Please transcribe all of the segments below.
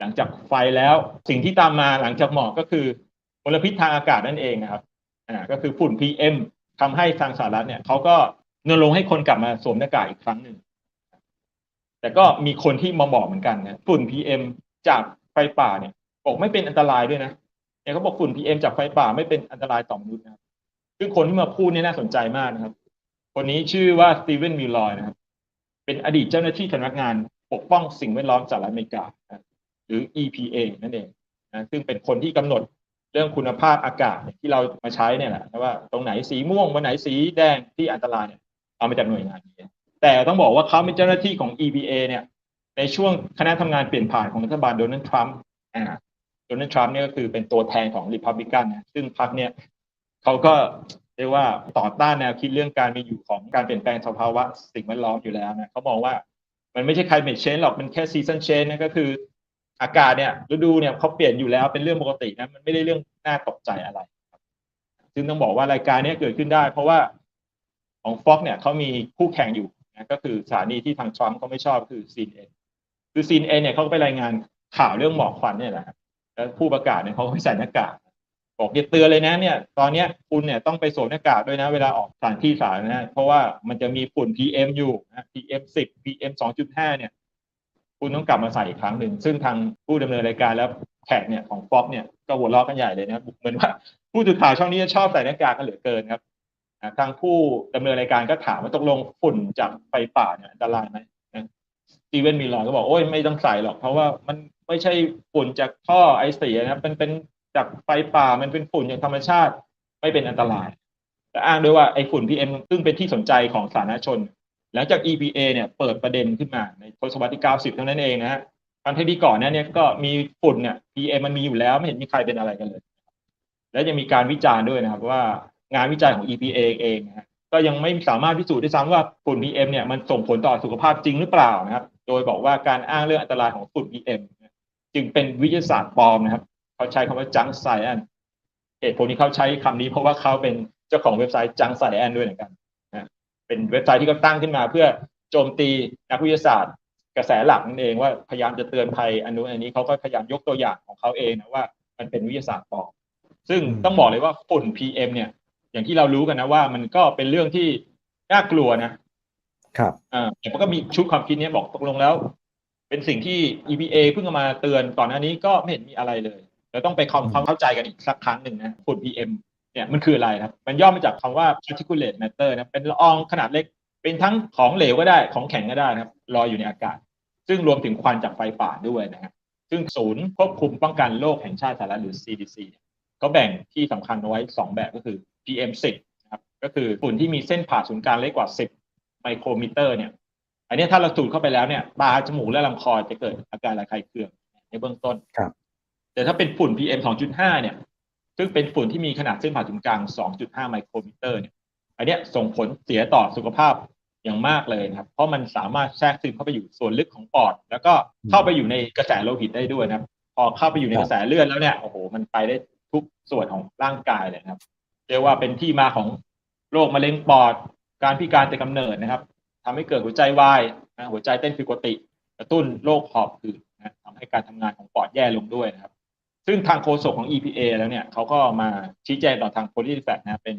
หลังจากไฟแล้วสิ่งที่ตามมาหลังจากหมอกก็คือมลพิษทางอากาศนั่นเองนะครับอ่าก็คือฝุ่น PM ทำให้ทางสหรัฐเนี่ยเขาก็รณรงให้คนกลับมาสวมหน้ากากอีกครั้งหนึ่ง แต่ก็มีคนที่มาบอกเหมือนกันนะฝุ่น PM จากไฟป่าเนี่ยบอกไม่เป็นอันตรายด้วยนะเนี่ยเขาบอกฝุ่น PM จากไฟป่าไม่เป็นอันตรายต่อมนุษย์นะครับซึ่งคนที่มาพูดเนี่ยน่าสนใจมากนะครับ คนนี้ชื่อว่าสตีเวนมิลลอยนะครับ เป็นอดีตเจ้าหน้าที่สำนักงานปกป้องสิ่งแวดล้อมสหรัฐอเมริกานะ หรือ EPA นั่นเองนะซึ่งเป็นคนที่กำหนดเรื่องคุณภาพอากาศที่เรามาใช้เนี่ยแหละว่าตรงไหนสีม่วงวันไหนสีแดงที่อันตรายเนี่ยเอามาจากหน่วยงานนี้แต่ต้องบอกว่าเขาเป็นเจ้าหน้าที่ของ EPA เนี่ยในช่วงคณะทำงานเปลี่ยนผ่านของรัฐบาลโดนัลด์ทรัมป์โดนัลด์ทรัมป์เนี่ยก็คือเป็นตัวแทนของริพับลิกันนะซึ่งพรรคเนี่ยเขาก็เรียกว่าต่อต้านแนวคิดเรื่องการมีอยู่ของการเปลี่ยนแปลงสภาวะสิ่งแวดล้อมอยู่แล้วนะเขามองว่ามันไม่ใช่ climate change หรอกมันแค่ season change นะก็คือ อากาศเนี่ยฤดูเนี่ยเขาเปลี่ยนอยู่แล้วเป็นเรื่องปกตินะมันไม่ได้เรื่องน่าตกใจอะไรซึ่งต้องบอกว่ารายการนี้เกิดขึ้นได้ เพราะว่าของ Fox เนี่ยเขามีคู่แข่งอยู่นะก็คือสถานีที่ทางทรัมป์เขาไม่ชอบคือ CNN คือ CNN เนี่ยเขาก็ไปรายงานข่าวเรื่องหมอกควันเนี่ยแหละแล้วผู้ประกาศเนี่ยเขาไม่ใส่หน้ากากบอกอย่าเตือนเลยนะเนี่ย ตอนเนี้ยคุณเนี่ยต้องไปสวมหน้ากากด้วยนะ เวลาออกสถานที่สาธารณะเพราะว่ามันจะมีฝุ่น PM อยู่นะ PM 10 PM 2.5 เนี่ย คุณต้องกลับมาใส่อีกครั้งหนึ่ง ซึ่งทางผู้ดำเนินรายการแล้วแขกเนี่ยของฟ็อกเนี่ยก็หัวเราะกันใหญ่เลยนะครับเหมือนว่าผู้สื่อข่าวช่องนี้ชอบใส่หน้ากากกันเหลือเกินครับทางผู้ดำเนินรายการก็ถามว่าตกลงฝุ่นจากไฟป่าเนี่ยอันตรายไหมสตีเวนมิลลอยก็บอกโอ้ยไม่ต้องใส่หรอก เพราะว่ามันไม่ใช่ฝุ่นจากท่อไอเสียนะครับมันเป็นจากไฟป่ามันเป็นฝุ่นอย่างธรรมชาติไม่เป็นอันตรายแต่อ้างด้วยว่าไอฝุ่น PM ซึ่งเป็นที่สนใจของสาธารณชน หลังจาก EPA เนี่ยเปิดประเด็นขึ้นมาในทศวรรษที่ 90 เท่านั้นเองนะฮะตอนที่ก่อนนั้นเนี่ยก็มีฝุ่นเนี่ย PM มันมีอยู่แล้วไม่เห็นมีใครเป็นอะไรกันเลย และยังมีการวิจารณ์ด้วยนะครับว่างานวิจัยของ EPA เองนะก็ยังไม่สามารถพิสูจน์ได้ซ้ำว่าฝุ่น PM เนี่ยมันส่งผลต่อสุขภาพจริงหรือเปล่านะครับ โดยบอกว่าการอ้างเรื่องอันตรายของฝุ่น PM จึงเป็นวิทยาศาสตร์ปลอมนะครับ เขาใช้คำว่าจังไซแอนเหตุผลที่เขาใช้คำนี้เพราะว่าเขาเป็นเจ้าของเว็บไซต์จังไซแอนด้วยเหมือนกัน เป็นเว็บไซต์ที่เขาตั้งขึ้นมาเพื่อโจมตีนักวิทยาศาสตร์ กระแสหลักนั่นเองว่าพยายามจะเตือนภัยอันนู้นอันนี้เขาก็พยายามยกตัวอย่างของเขาเองนะว่ามันเป็นวิทยาศาสตร์ปลอมซึ่งต้องบอกเลยว่าฝุ่น PM เนี่ย อย่างที่เรารู้กันนะว่ามันก็เป็นเรื่องที่น่ากลัวนะครับอ่าแต่ก็มีชุดความคิดนี้บอกตกลงแล้ว เป็นสิ่งที่ EPA เพิ่งมาเตือนก่อนหน้านี้ก็ไม่เห็นมีอะไรเลยเราต้องไปความเข้าใจกันอีกสักครั้งหนึ่งนะฝุ่น PM เนี่ยมันคืออะไรครับ มันย่อมาจากคำว่า particulate matter นะเป็นละอองขนาดเล็ก เป็นทั้งของเหลวก็ได้ของแข็งก็ได้นะครับลอยอยู่ในอากาศ ซึ่งรวมถึงควันจากไฟป่าด้วยนะครับซึ่งศูนย์ควบคุมป้องกันโรคแห่งชาติสหรัฐหรือ CDC เขาแบ่งที่สำคัญเอาไว้ 2 แบบก็คือ PM 10นะครับก็คือฝุ่นที่มีเส้นผ่าศูนย์กลางเล็กกว่า 10 ไมโครมิเตอร์เนี่ยอันนี้ถ้าเราสูดเข้าไปแล้วเนี่ยตาจมูกและลำคอจะเกิดอาการระคายเคืองในเบื้องต้นครับ แต่ถ้าเป็นฝุ่น PM 2.5เนี่ย ซึ่งเป็นฝุ่นที่มีขนาดเส้นผ่าศูนย์กลาง 2.5 ไมโครมิเตอร์เนี่ยอันนี้ส่งผลเสียต่อสุขภาพอย่างมากเลยนะครับ เพราะมันสามารถแทรกซึมเข้าไปอยู่ส่วนลึกของปอด แล้วก็เข้าไปอยู่ในกระแสโลหิตได้ด้วยนะครับ พอเข้าไปอยู่ในกระแสเลือดแล้วเนี่ยโอ้โหมันไปได้ทุกส่วนของร่างกายเลยนะครับเรียกว่าเป็นที่มาของโรคมะเร็งปอด การพิการแต่กำเนิดนะครับทำให้เกิดหัวใจวายนะหัวใจเต้นผิดปกติ กระตุ้นโรคหอบหืดนะทำให้การทำงานของปอดแย่ลงด้วยนะครับ ซึ่งทางโฆษกของ EPA แล้วเนี่ยเขาก็มาชี้แจงต่อทาง p o l i t i f a c t นะเป็น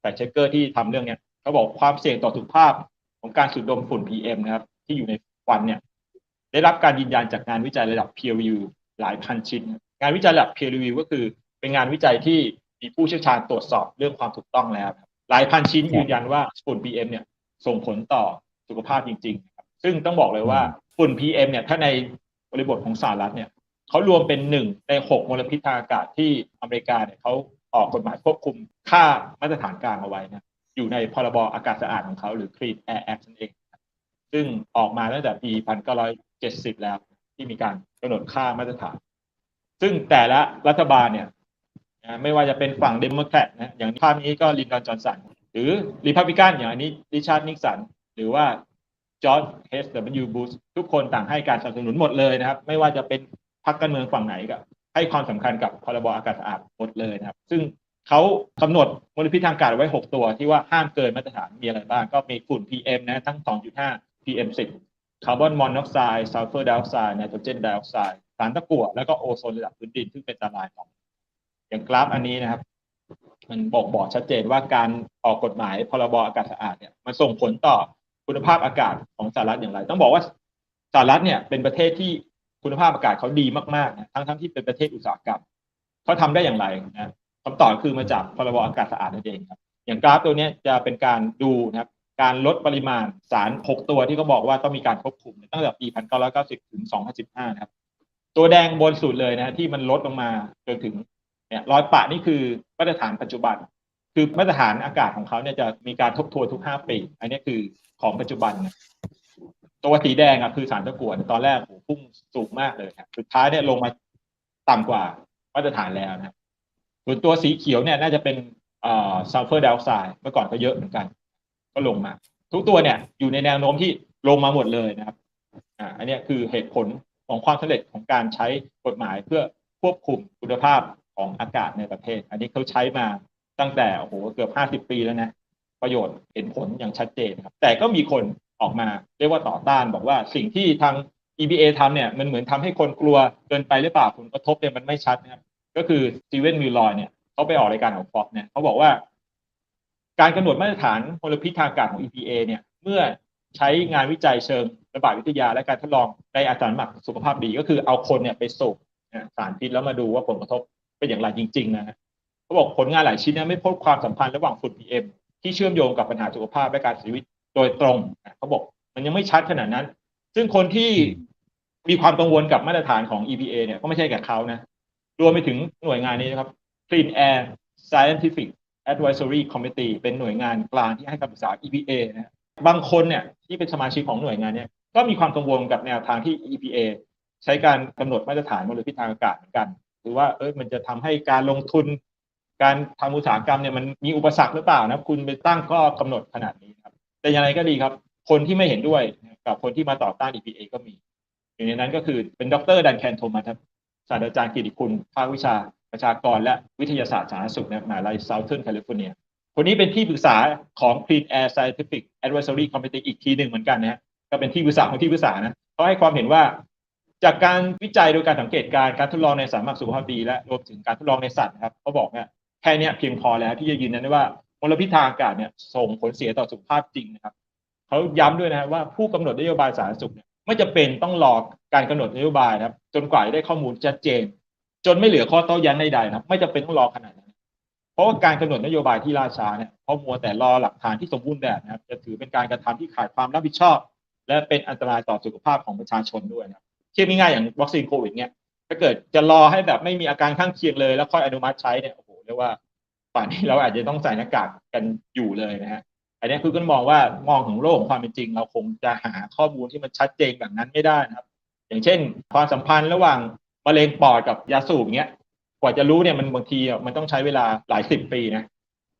แฟกเช็คเกอร์ที่ทำเรื่องเนี้ยเขาบอกความเสี่ยงต่อสุขภาพของการสูดดมฝุ่น PM นะครับ ที่อยู่ในควันเนี่ย ได้รับการยืนยันจากงานวิจัยระดับ peer review หลายพันชิ้น งานวิจัยระดับ peer review ก็คือเป็นงานวิจัยที่มีผู้เชี่ยวชาญตรวจสอบเรื่องความถูกต้องแล้ว หลายพันชิ้นยืนยันว่าฝุ่น PM เนี่ยส่งผลต่อสุขภาพจริงๆครับซึ่งต้องบอกเลยว่าฝุ่น PM เนี่ยถ้าในบริบทของสหรัฐเนี่ย เขารวมเป็นหนึ่งในหกมลพิษทางอากาศที่อเมริกาเนี่ยเขาออกกฎหมายควบคุมค่ามาตรฐานกลางเอาไว้นะอยู่ในพรบอากาศสะอาดของเขาหรือ Clean Air Act นั่นเอง ซึ่งออกมาตั้งแต่ปี 1970 แล้วที่มีการกำหนดค่ามาตรฐาน ซึ่งแต่ละรัฐบาลเนี่ยไม่ว่าจะเป็นฝั่งเดโมแครตนะอย่างภาพนี้ก็ลินดอนจอห์นสันหรือริพับลิกันอย่างอันนี้ริชาร์ดนิกสันหรือว่าจอร์จเฮสเดบิวบูชทุกคนต่างให้การสนับสนุนหมดเลยนะครับ ไม่ว่าจะเป็น พรรคการเมืองฝั่งไหนก็ให้ความสำคัญกับพรบอากาศสะอาดหมดเลยนะครับ ซึ่งเขากำหนดมลพิษทางอากาศไว้ 6 ตัวที่ว่าห้ามเกินมาตรฐานมีอะไรบ้าง ก็มีฝุ่น PM นะทั้ง 2.5 PM 10คาร์บอนมอนอกไซด์ซัลเฟอร์ไดออกไซด์ไนโตรเจนไดออกไซด์สารตะกั่วแล้วก็โอโซนระดับพื้นดินซึ่งเป็นอันตรายต่ออย่างกราฟอันนี้นะครับ มันบอกบอกชัดเจนว่าการออกกฎหมายพรบอากาศสะอาดเนี่ยมันส่งผลต่อคุณภาพอากาศของสหรัฐอย่างไร ต้องบอกว่าสหรัฐเนี่ยเป็นประเทศที่ คุณภาพอากาศเขาดีมากๆนะทั้งทั้งที่เป็นประเทศอุตสาหกรรมเขาทำได้อย่างไรนะคำตอบคือมาจากพรบอากาศสะอาดนั่นเองครับ อย่างกราฟตัวนี้จะเป็นการดูนะครับการลดปริมาณสาร 6 ตัวที่เขาบอกว่าต้องมีการควบคุมตั้งแต่ปี 1990 ถึง 2015 นะครับ ตัวแดงบนสุดเลยนะที่มันลดลงมาจนถึงเนี่ยร้อยปะนี่คือมาตรฐานปัจจุบัน คือมาตรฐานอากาศของเขาเนี่ยจะมีการทบทวนทุก 5 ปี อันนี้คือของปัจจุบันนะ ตัวสีแดงอะคือสารตะกั่วตอนแรกโหพุ่งสูงมากเลยครับสุดท้ายเนี่ยลงมาต่ำกว่ามาตรฐานแล้วนะครับส่วนตัวสีเขียวเนี่ยน่าจะเป็นซัลเฟอร์ไดออกไซด์เมื่อก่อนก็เยอะเหมือนกัน ก็ลงมา ทุกตัวเนี่ยอยู่ในแนวโน้มที่ลงมาหมดเลยนะครับอ่าอันนี้คือเหตุผลของความสำเร็จของการใช้กฎหมายเพื่อควบคุมคุณภาพของอากาศในประเทศ อันนี้เขาใช้มาตั้งแต่โอ้โหเกือบห้าสิบปีแล้วนะ ประโยชน์เห็นผลอย่างชัดเจนครับ แต่ก็มีคน ออกมา เรียกว่าต่อต้านบอกว่าสิ่งที่ทาง EPA ทำเนี่ยมันเหมือนทำให้คนกลัวเกินไปหรือเปล่าผลกระทบเนี่ยมันไม่ชัดนะครับก็คือสตีเวนมิลลอยเนี่ยเขาไปออกรายการของฟอกเนี่ยเขาบอกว่า การกำหนดมาตรฐานมลพิษทางอากาศของ EPA เนี่ยเมื่อใช้งานวิจัยเชิงระบาดวิทยาและการทดลองในอาสาสมัครสุขภาพดีก็คือเอาคนเนี่ยไปสูบสารพิษแล้วมาดูว่าผลกระทบเป็นอย่างไรจริง ๆ นะฮะเขาบอกผลงานหลายชิ้นเนี่ยไม่พบความสัมพันธ์ระหว่างฝุ่น PM ที่เชื่อมโยงกับปัญหาสุขภาพและการเสียชีวิต โดยตรงนะเขาบอก มันยังไม่ชัดขนาดนั้น ซึ่งคนที่มีความกังวลกับมาตรฐานของ EPA เนี่ยก็ไม่ใช่แค่เขานะรวมไปถึงหน่วยงานนี้นะครับ Clean Air Scientific Advisory Committee เป็นหน่วยงานกลางที่ให้คำปรึกษา EPA นะบางคนเนี่ยที่เป็นสมาชิกของหน่วยงานเนี่ยก็มีความกังวลกับแนวทางที่ EPA ใช้การกำหนดมาตรฐานมลพิษทางอากาศเหมือนกัน หรือว่าเออมันจะทำให้การลงทุน การทำอุตสาหกรรมเนี่ยมันมีอุปสรรคหรือเปล่านะคุณไปตั้งข้อกำหนดขนาดนี้ครับ แต่อย่างไรก็ดีครับ คนที่ไม่เห็นด้วยกับคนที่มาต่อต้าน EPA ก็มี อยู่ในนั้นก็คือเป็นดรดันแคนโทมัสครับศาสตราจารย์กิติคุณ ภาควิชา ประชากรและวิทยาศาสตร์สาธารณสุขในมหาลัย Southern California คนนี้เป็นที่ปรึกษาของ Clean Air Scientific Advisory Committee อีกทีหนึ่งเหมือนกันนะฮะก็เป็นที่ปรึกษาของที่ปรึกษานะเขาให้ความเห็นว่า จากการวิจัยโดยการสังเกตการณ์การทดลองในสารมักสุขภาพดีและรวมถึงการทดลองในสัตว์นะครับเขาบอกเนี่ยแค่นี้เพียงพอแล้วที่จะยืนยันได้ว่า ลพิษทางอากาศเนี่ยส่งผลเสียต่อสุขภาพจริงนะครับเขาย้ำด้วยนะครับว่าผู้กำหนดนโยบายสาธารณสุขเนี่ยไม่จะเป็นต้องรอการกำหนดนโยบายนะครับ จนกว่าจะได้ข้อมูลชัดเจน จนไม่เหลือข้อโต้แย้งใดๆนะครับ ไม่จำเป็นต้องรอขนาดนั้นเพราะว่าการกำหนดนโยบายที่ล่าช้าเนี่ยเพราะมัวแต่รอหลักฐานที่สมบูรณ์แบบนะครับ จะถือเป็นการกระทำที่ขาดความรับผิดชอบ และเป็นอันตรายต่อสุขภาพของประชาชนด้วยนะเทียบง่ายๆอย่างวัคซีนโควิดเนี่ยถ้าเกิดจะรอให้แบบไม่มีอาการข้างเคียงเลยแล้วค่อยอนุมัติใช้เนี่ยโอ้โหเรียกว่า ป่านนี้เราอาจจะต้องใส่หน้ากากกันอยู่เลยนะฮะอันนี้คือก็มองว่ามองของโลกของความเป็นจริง เราคงจะหาข้อมูลที่มันชัดเจนแบบนั้นไม่ได้นะครับ อย่างเช่น ความสัมพันธ์ระหว่างมะเร็งปอดกับยาสูบเงี้ยกว่าจะรู้เนี่ยมันบางทีมันต้องใช้เวลาหลายสิบปีนะ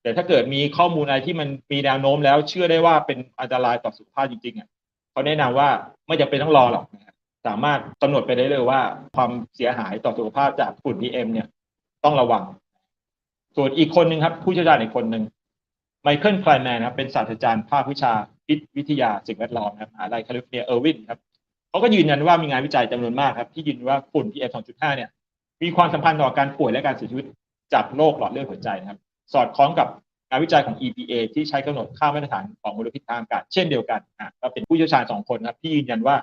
แต่ถ้าเกิดมีข้อมูลอะไรที่มันมีแนวโน้มแล้วเชื่อได้ว่าเป็นอันตรายต่อสุขภาพจริงๆอะเขาแนะนำว่าไม่จำเป็นต้องรอหรอกนะครับสามารถกำหนดไปได้เลยว่า ความเสียหายต่อสุขภาพจากฝุ่น PM เนี่ย ต้องระวัง ส่วนอีกคนหนึ่งครับ ผู้เชี่ยวชาญอีกคนหนึ่งไมเคิลไคลแมนนะครับเป็นศาสตราจารย์ภาควิชาพิษวิทยาสิ่งแวดล้อมนะครับมหาลัยแคลิฟอร์เนียเออร์วินครับเขาก็ยืนยันว่ามีงานวิจัยจำนวนมากครับ ที่ยืนยันว่าฝุ่น PM 2.5 เนี่ย มีความสัมพันธ์ต่อการป่วยและการเสียชีวิตจากโรคหลอดเลือดหัวใจนะครับ สอดคล้องกับงานวิจัยของ EPA ที่ใช้กำหนดค่ามาตรฐานของมลพิษทางอากาศเช่นเดียวกันอะก็เป็นผู้เชี่ยวชาญสองคนครับ ที่ยืนยันว่า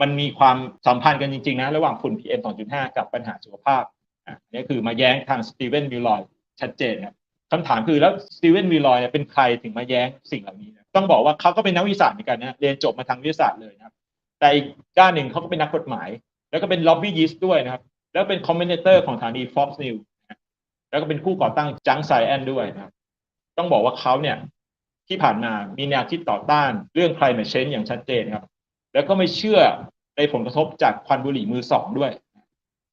มันมีความสัมพันธ์กันจริงๆนะระหว่างฝุ่น PM 2.5 กับปัญหาสุขภาพอะนี่คือมาแย้งทางสตีเวนมิลลอย ชัดเจนครับคำถามคือแล้วสตีเวนมิลอยเป็นใครถึงมาแย้งสิ่งเหล่านี้นะต้องบอกว่าเขาก็เป็นนักวิทยาศาสตร์เหมือนกันนะเรียนจบมาทางวิทยาศาสตร์เลยนะครับ แต่อีกด้านหนึ่งเขาก็เป็นนักกฎหมาย แล้วก็เป็นล็อบบี้ยิสต์ด้วยนะครับ แล้วเป็นคอมเมนเตอร์ของสถานี Fox News แล้วก็เป็นผู้ก่อตั้งจังไซแอนด้วยนะครับ ต้องบอกว่าเขาเนี่ยที่ผ่านมามีแนวคิดต่อต้านเรื่อง climate change อย่างชัดเจนครับ แล้วก็ไม่เชื่อในผลกระทบจากควันบุหรี่มือสองด้วย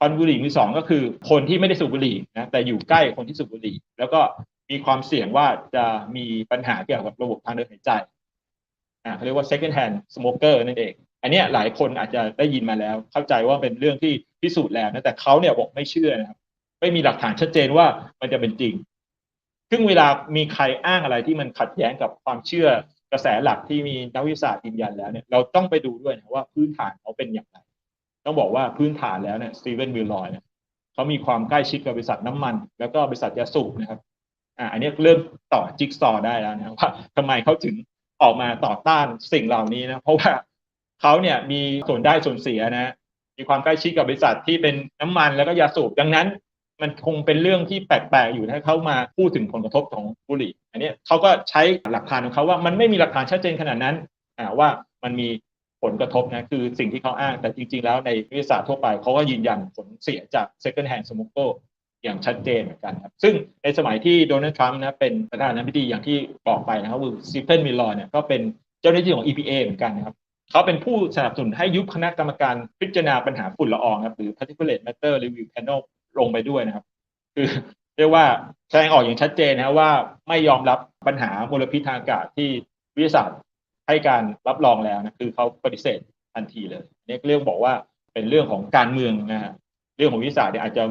นบุหรี่มือสองก็คือ คนที่ไม่ได้สูบบุหรี่นะแต่อยู่ใกล้คนที่สูบบุหรี่ แล้วก็มีความเสี่ยงว่าจะมีปัญหาเกี่ยวกับระบบทางเดินหายใจอ่าเขาเรียกว่า second hand smoker นั่นเอง อันนี้หลายคนอาจจะได้ยินมาแล้ว เข้าใจว่าเป็นเรื่องที่พิสูจน์แล้วนะแต่เขาเนี่ยบอกไม่เชื่อนะครับไม่มีหลักฐานชัดเจนว่ามันจะเป็นจริง ซึ่งเวลามีใครอ้างอะไรที่มันขัดแย้งกับความเชื่อกระแสหลักที่มีนักวิทยาศาสตร์ยืนยันแล้วเนี่ยเราต้องไปดูด้วยนะว่าพื้นฐานเขาเป็นอย่างไร ต้องบอกว่าพื้นฐานแล้วเนี่ยสตีเวนวิลลอยเนี่ยเขามีความใกล้ชิดกับบริษัทน้ำมัน แล้วก็บริษัทยาสูบนะครับอ่าอันนี้เริ่มต่อจิ๊กซอได้แล้วนะว่าทำไมเขาถึงออกมาต่อต้านสิ่งเหล่านี้นะเพราะว่าเขาเนี่ยมีส่วนได้ส่วนเสียนะมีความใกล้ชิดกับบริษัทที่เป็นน้ำมันแล้วก็ยาสูบดังนั้น มันคงเป็นเรื่องที่แปลกๆอยู่ถ้าเขามาพูดถึงผลกระทบของบุหรี่ อันนี้เขาก็ใช้หลักฐานของเขาว่ามันไม่มีหลักฐานชัดเจนขนาดนั้นอ่าว่ามันมี ผลกระทบนะคือสิ่งที่เขาอ้างแต่จริง ๆ แล้วในวิทยาศาสตร์ทั่วไปเขาก็ยืนยันผลเสียจาก second hand smoker อย่างชัดเจนเหมือนกันครับ ซึ่งในสมัยที่โดนัลด์ทรัมป์นะเป็นประธานาธิบดีอย่างที่บอกไปนะครับคือสตีเฟนมิลลอยเนี่ยก็เป็นเจ้าหน้าที่ของ EPA เหมือนกันนะครับเขาเป็นผู้สนับสนุนให้ยุบคณะกรรมการพิจารณาปัญหาฝุ่นละอองครับหรือ particulate matter review panel ลงไปด้วยนะครับ คือเรียกว่าแสดงออกอย่างชัดเจนนะว่าไม่ยอมรับปัญหามลพิษทางอากาศที่วิทยาศาสตร์ ให้การรับรองแล้วนะคือเขาปฏิเสธทันทีเลยเนี่ยเรื่องบอกว่าเป็นเรื่องของการเมืองนะฮะเรื่องของวิทยาเนี่ยอาจจะ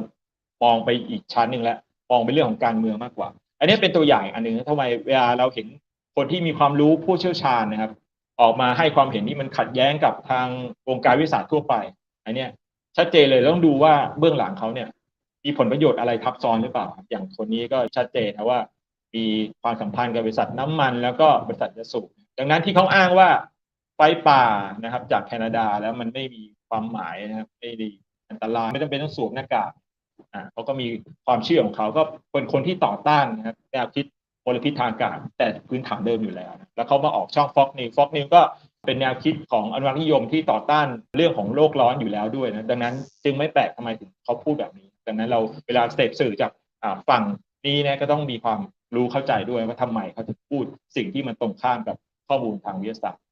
มองไปอีกชั้นหนึ่งแล้วมองเป็นเรื่องของการเมืองมากกว่า อันนี้เป็นตัวอย่างอันหนึ่งทำไมเวลาเราเห็นคนที่มีความรู้ผู้เชี่ยวชาญนะครับ ออกมาให้ความเห็นที่มันขัดแย้งกับทางวงการวิทยาทั่วไป อันเนี้ยชัดเจนเลยต้องดูว่าเบื้องหลังเขาเนี่ย มีผลประโยชน์อะไรทับซ้อนหรือเปล่า อย่างคนนี้ก็ชัดเจนนะว่า มีความสัมพันธ์กับบริษัทน้ำมัน แล้วก็บริษัทยาสูบ ดังนั้นที่เขาอ้างว่าไฟป่านะครับ จากแคนาดาแล้วมันไม่มีความหมายนะครับไม่ดีอันตรายไม่จำเป็นต้องสวมหน้ากากอ่าเขาก็มีความเชื่อของเขาก็เป็นคนที่ต่อต้านนะครับแนวคิดมลพิษทางอากาศแต่พื้นฐานเดิมอยู่แล้ว แล้วเขามาออกช่องฟ็อกนิวฟ็อกนิวก็เป็นแนวคิดของอนุรักษ์นิยมที่ต่อต้านเรื่องของโลกร้อนอยู่แล้วด้วยนะดังนั้นจึงไม่แปลกทำไมถึงเขาพูดแบบนี้ ดังนั้นเราเวลาเสพสื่อจากอ่าฝั่งนี้นะก็ต้องมีความรู้เข้าใจด้วยว่าทำไมเขาถึงพูดสิ่งที่มันตรงข้ามกับ ข้อมูลทางวิทยาศาสตร์